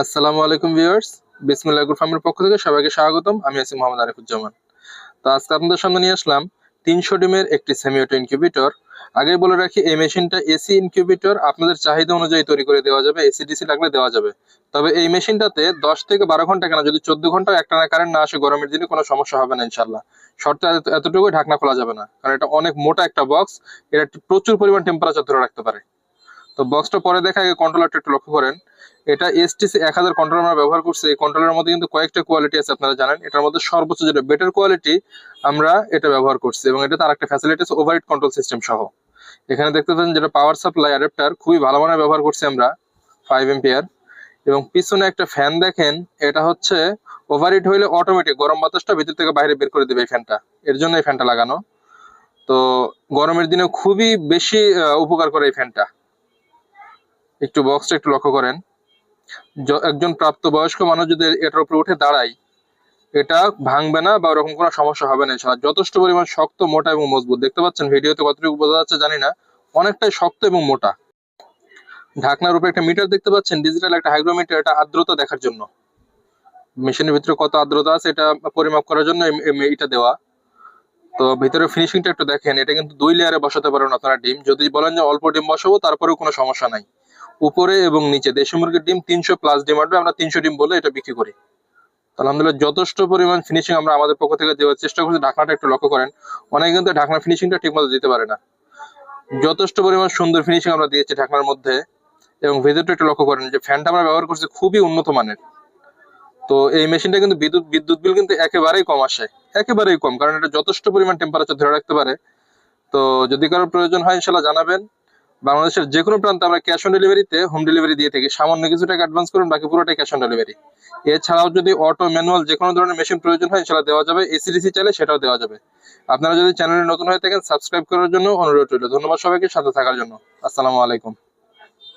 আসসালামু আলাইকুম ভিউয়ার্স বিসমিল্লাহ গ্রুপ ফার্মের পক্ষ থেকে সবাইকে স্বাগতম। আমি আছি মোহাম্মদ আরিফুজ্জামান। তো আজকে আপনাদের সামনে নিয়ে আসলাম তিনশো ডিমের একটি সেমি অটো ইনকিউবেটর আগেই বলে রাখি, এই মেশিনটা এসি ইনকিউবেটর আপনাদের চাহিদা অনুযায়ী তৈরি করে দেওয়া যাবে এসি ডিসি লাগলে দেওয়া যাবে। তবে এই মেশিনটাতে দশ থেকে বারো ঘণ্টা কেন, যদি চোদ্দ ঘণ্টা একটানা কারেন্ট না আসে, গরমের দিনে কোনো সমস্যা হবে না ইনশাল্লাহ শর্তে এত- এতটুকুই ঢাকনা খোলা যাবে না, কারণ এটা অনেক মোটা একটা বক্স এটা প্রচুর পরিমাণ টেম্পারেচার ধরে রাখতে পারে। তো বক্সটা পরে দেখা আগে কন্ট্রোলারটা একটু লক্ষ্য করেন। এটা এসটিসি এক হাজার কন্ট্রোলার আমরা ব্যবহার করছি। এই কন্ট্রোলারের মধ্যে কিন্তু কয়েকটা কোয়ালিটি আছে, আপনারা জানেন। এটার মধ্যে সর্বোচ্চ যেটা বেটার কোয়ালিটি আমরা এটা ব্যবহার করছি এবং এটা তার একটা ফ্যাসিলিটি আছে ওভারহিট কন্ট্রোল সিস্টেম সহ। এখানে দেখতে পাচ্ছেন যেটা পাওয়ার সাপ্লাই অ্যাডাপ্টার খুবই ভালো মানের ব্যবহার করছি আমরা ফাইভ এম্পিয়ার এবং পিছনে একটা ফ্যান দেখেন, এটা হচ্ছে ওভারহিট হইলে অটোমেটিক গরম বাতাসটা ভিতর থেকে বাইরে বের করে দেবে এই ফ্যানটা এর জন্য এই ফ্যানটা লাগানো। তো গরমের দিনে খুবই বেশি উপকার করে এই ফ্যানটা একটু বক্সটা একটু লক্ষ্য করেন। একজন প্রাপ্তবয়স্ক মানুষ যদি এটার উপরে উঠে দাঁড়ায়, এটা ভাঙবে না বা ওরকম কোনো সমস্যা হবে না ইনশাআল্লাহ। যথেষ্ট পরিমাণ শক্ত, মোটা এবং মজবুত। দেখতে পাচ্ছেন ভিডিওতে কতটুকু বোঝা যাচ্ছে জানি না। অনেকটাই শক্ত এবং মোটা। ঢাকনার উপরে একটা মিটার দেখতে পাচ্ছেন ডিজিটাল একটা হাইগ্রোমিটার এটা আর্দ্রতা দেখার জন্য। মেশিনের ভিতরে কত আর্দ্রতা আছে এটা পরিমাপ করার জন্য এটা দেওয়া। তো ভিতরে ফিনিশিংটা একটু দেখেন, এটা কিন্তু দুই লেয়ারে বসাতে পারেন আপনারা ডিম। যদি বলেন যে অল্প ডিম বসাবো, তারপরেও কোনো সমস্যা নাই। উপরে এবং নিচে। দেশি মুরগির ডিম তিনশো প্লাস ডিম আসবে, আমরা তিনশো ডিম বলে এটা বিক্রি করি। আলহামদুলিল্লাহ যথেষ্ট পরিমাণ ফিনিশিং আমরা আমাদের পক্ষ থেকে দেওয়ার চেষ্টা করছি। ঢাকনাটা একটু লক্ষ্য করেন, অনেকে কিন্তু ঢাকনা ফিনিশিংটা ঠিক মতো দিতে পারে না। যথেষ্ট পরিমাণ সুন্দর ফিনিশিং আমরা দিয়েছি ঢাকনার মধ্যে। এবং ভেতরটা একটু লক্ষ্য করেন যে ফ্যানটা আমরা ব্যবহার করছি খুবই উন্নত মানের। তো এই মেশিনটা কিন্তু বিদ্যুৎ বিদ্যুৎ বিল কিন্তু একেবারেই কম আসে, একেবারেই কম। কারণ এটা যথেষ্ট পরিমাণ টেম্পারেচার ধরে রাখতে পারে। তো যদি কারোর প্রয়োজন হয় ইনশাল্লাহ জানাবেন। বাংলাদেশের যে কোনো প্রান্তে আমরা ক্যাশ অন ডেলিভারিতে হোম ডেলিভারি দিয়ে থাকি। সামান্য কিছু টাকা অ্যাডভান্স করুন, বাকি পুরোটাই ক্যাশ অন ডেলিভারি এছাড়াও যদি অটো ম্যানুয়াল যে কোনো ধরনের মেশিন প্রয়োজন হয় সেটা দেওয়া যাবে। এসিডিসি চাইলে সেটাও দেওয়া যাবে। আপনারা যদি চ্যানেলে নতুন হয়ে থাকেন সাবস্ক্রাইব করার জন্য অনুরোধ রইল। ধন্যবাদ সবাইকে, সাথে থাকার জন্য। আসসালামু আলাইকুম।